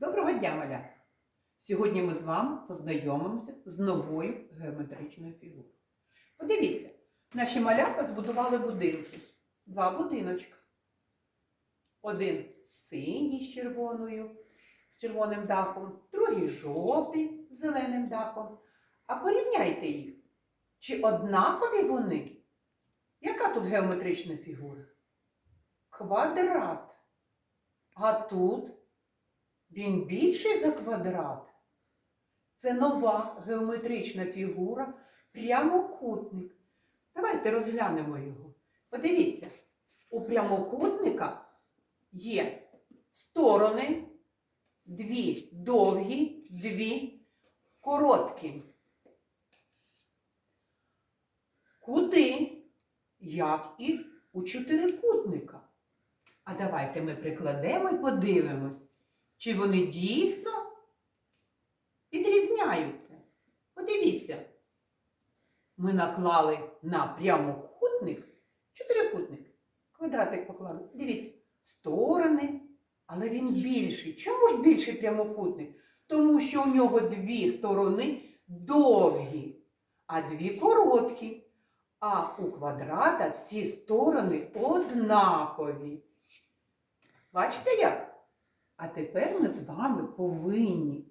Доброго дня, малята! Сьогодні ми з вами познайомимося з новою геометричною фігурою. Подивіться, наші малята збудували будинки. Два будиночка. Один синій з червоною, з червоним дахом, другий жовтий з зеленим дахом. А порівняйте їх. Чи однакові вони? Яка тут геометрична фігура? Квадрат. А тут він більший за квадрат. Це нова геометрична фігура, прямокутник. Давайте розглянемо його. Подивіться, у прямокутника є сторони, дві довгі, дві короткі. Кути, як і у чотирикутника. А давайте ми прикладемо і подивимось, чи вони дійсно відрізняються. Подивіться, ми наклали на прямокутник чотирикутник. Квадратик поклали. Дивіться, сторони, але він більший. Чому ж більший прямокутник? Тому що у нього дві сторони довгі, а дві короткі. А у квадрата всі сторони однакові. Бачите як? А тепер ми з вами повинні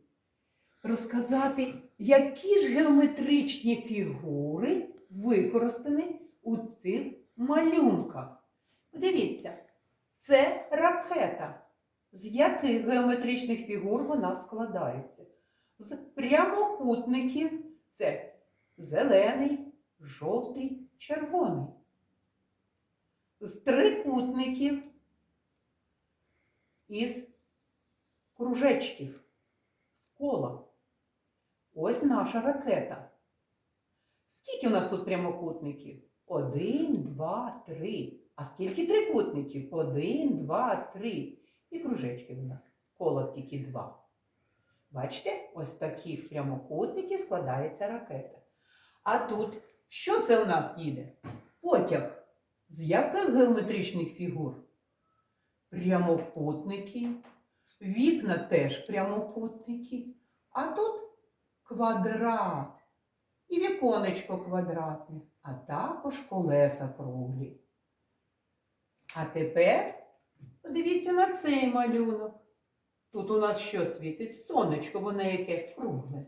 розказати, які ж геометричні фігури використані у цих малюнках. Подивіться, це ракета. З яких геометричних фігур вона складається? З прямокутників це зелений, жовтий, червоний. З трикутників із кружечків, з кола. Ось наша ракета. Скільки у нас тут прямокутників? Один, два, три. А скільки трикутників? Один, два, три. І кружечків у нас. Коло тільки два. Бачите, ось таких прямокутників складається ракета. А тут що це у нас їде? Потяг. З яких геометричних фігур? Прямокутники. Вікна теж прямокутники. А тут квадрат. І віконечко квадратне, а також колеса круглі. А тепер подивіться на цей малюнок. Тут у нас що світить? Сонечко, воно яке кругле.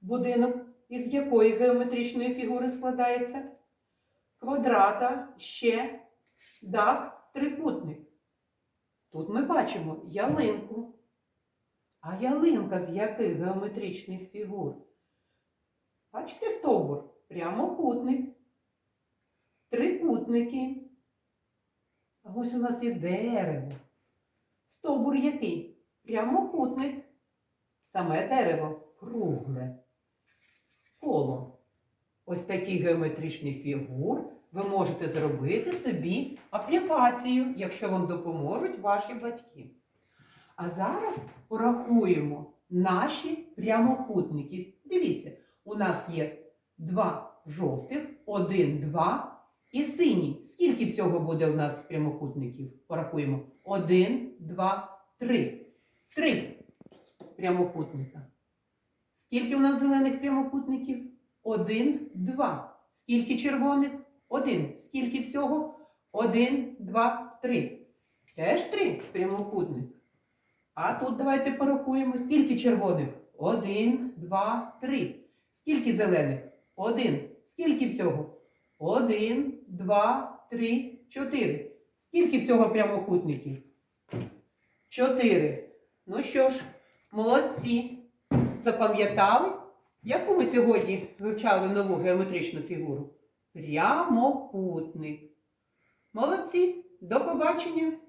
Будинок із якої геометричної фігури складається? Квадрата, ще дах, трикутник. Тут ми бачимо ялинку. А ялинка з яких геометричних фігур? Бачите стовбур? Прямокутник. Трикутники. А ось у нас є дерево. Стовбур який? Прямокутник. Саме дерево кругле. Коло. Ось такі геометричні фігур ви можете зробити собі аплікацію, якщо вам допоможуть ваші батьки. А зараз порахуємо наші прямокутники. Дивіться, у нас є два жовтих, один, два і синій. Скільки всього буде у нас прямокутників? Порахуємо. Один, два, три. Три прямокутника. Скільки у нас зелених прямокутників? Один, два. Скільки червоних? Один. Скільки всього? Один, два, три. Теж три прямокутник. А тут давайте порахуємо, скільки червоних? Один, два, три. Скільки зелених? Один. Скільки всього? Один, два, три, чотири. Скільки всього прямокутників? Чотири. Ну що ж, молодці. Запам'ятали, яку ми сьогодні вивчали нову геометричну фігуру? Прямокутник. Молодці. До побачення!